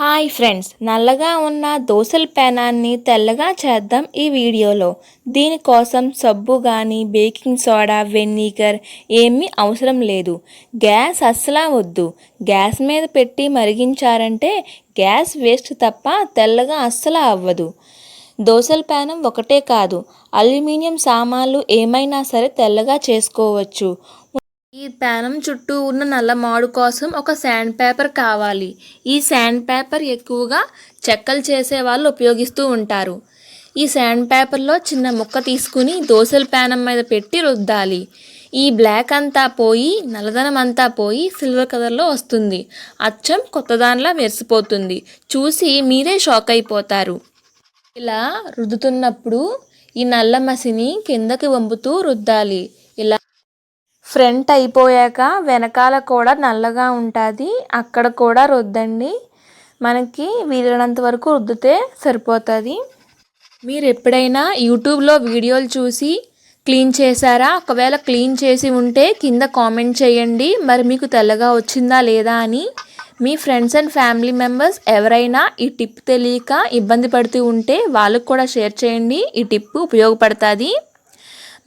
Hi friends నల్లగా ఉన్న దోసల పేనాన్ని తెల్లగా చేద్దాం ఈ వీడియోలో. దీనికోసం సబ్బు కానీ బేకింగ్ సోడా వెనిగర్ ఏమీ అవసరం లేదు. గ్యాస్ అస్సలా వద్దు. గ్యాస్ మీద పెట్టి మరిగించారంటే గ్యాస్ వేస్ట్ తప్ప తెల్లగా అస్సలు అవ్వదు. దోసల పేనం ఒకటే కాదు అల్యూమినియం సామాన్లు ఏమైనా సరే తెల్లగా చేసుకోవచ్చు. ఈ ప్యానం చుట్టూ ఉన్న నల్ల మాడు కోసం ఒక శాండ్ పేపర్ కావాలి. ఈ శాండ్ పేపర్ ఎక్కువగా చెక్కలు చేసే వాళ్ళు ఉపయోగిస్తూ ఉంటారు. ఈ శాండ్ పేపర్లో చిన్న ముక్క తీసుకుని దోశల ప్యానం మీద పెట్టి రుద్దాలి. ఈ బ్లాక్ అంతా పోయి నల్లదనం అంతా పోయి సిల్వర్ కలర్లో వస్తుంది. అచ్చం కొత్త దానిలా మెరిసిపోతుంది. చూసి మీరే షాక్ అయిపోతారు. ఇలా రుద్దుతున్నప్పుడు ఈ నల్ల మసిని కిందకి వంపుతూ రుద్దాలి. ఫ్రంట్ అయిపోయాక వెనకాల కూడా నల్లగా ఉంటుంది. అక్కడ కూడా రుద్దండి. మనకి వీలైనంత వరకు రుద్దితే సరిపోతుంది. మీరు ఎప్పుడైనా యూట్యూబ్లో వీడియోలు చూసి క్లీన్ చేశారా? ఒకవేళ క్లీన్ చేసి ఉంటే కింద కామెంట్ చేయండి. మరి మీకు తెల్లగా వచ్చిందా లేదా అని మీ ఫ్రెండ్స్ అండ్ ఫ్యామిలీ మెంబర్స్ ఎవరైనా ఈ టిప్ తెలియక ఇబ్బంది పడుతూ ఉంటే వాళ్ళకు కూడా షేర్ చేయండి. ఈ టిప్ ఉపయోగపడుతుంది.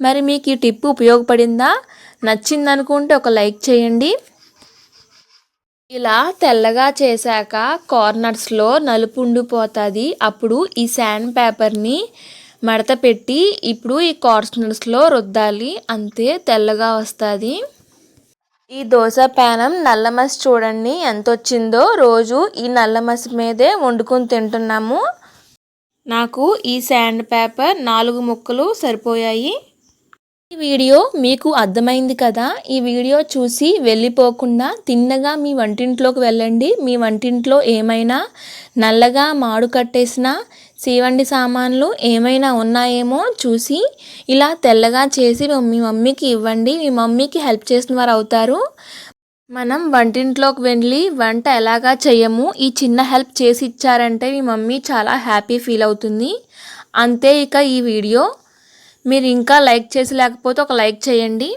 మరి మీకు ఈ టిప్ ఉపయోగపడిందా? నచ్చింది అనుకుంటే ఒక లైక్ చేయండి. ఇలా తెల్లగా చేశాక కార్నర్స్లో నలుపు ఉండిపోతుంది. అప్పుడు ఈ శాండ్ పేపర్ని మడత పెట్టి ఇప్పుడు ఈ కార్నర్స్లో రుద్దాలి. అంతే తెల్లగా వస్తుంది. ఈ దోశ ప్యానం నల్లమసి చూడండి ఎంత వచ్చిందో రోజు ఈ నల్లమసి మీదే వండుకొని తింటున్నాము. నాకు ఈ శాండ్ పేపర్ నాలుగు ముక్కలు సరిపోయాయి. ఈ వీడియో మీకు అర్థమైంది కదా? ఈ వీడియో చూసి వెళ్ళిపోకుండా తిన్నగా మీ వంటింట్లోకి వెళ్ళండి. మీ వంటింట్లో ఏమైనా నల్లగా మాడు కట్టేసిన సీవండి సామాన్లు ఏమైనా ఉన్నాయేమో చూసి ఇలా తెల్లగా చేసి మీ మమ్మీకి ఇవ్వండి. మీ మమ్మీకి హెల్ప్ చేసిన వారు అవుతారు. మనం వంటింట్లోకి వెళ్ళి వంట ఎలాగా చేయము? ఈ చిన్న హెల్ప్ చేసి ఇచ్చారంటే మీ మమ్మీ చాలా హ్యాపీ ఫీల్ అవుతుంది. అంతే ఇక ఈ వీడియో. మీరు ఇంకా లైక్ చేసి లేకపోతే ఒక లైక్ చేయండి.